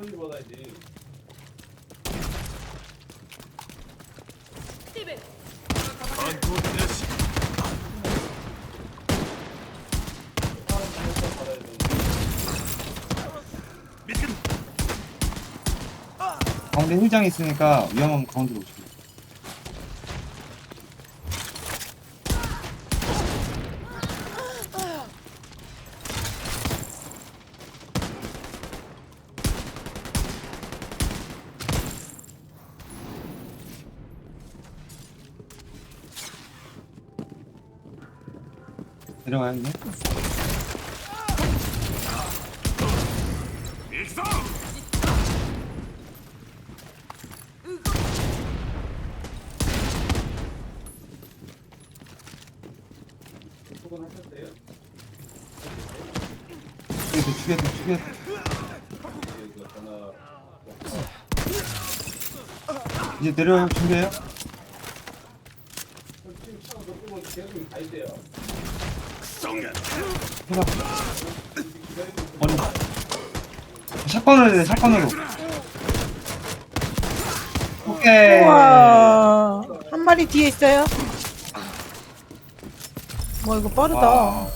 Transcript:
소리 받아야지. 가운데 힐장이 있으니까 위험하면 가운데로 오시 내려가야겠네. 이제 내려올 준비해요? 지금 차가 몇 분만 계속 가 있대요. 해봐. 머리. 샷건으로 해야 돼, 샷건으로. 오케이. 우와 한 마리 뒤에 있어요 와 이거 빠르다 와.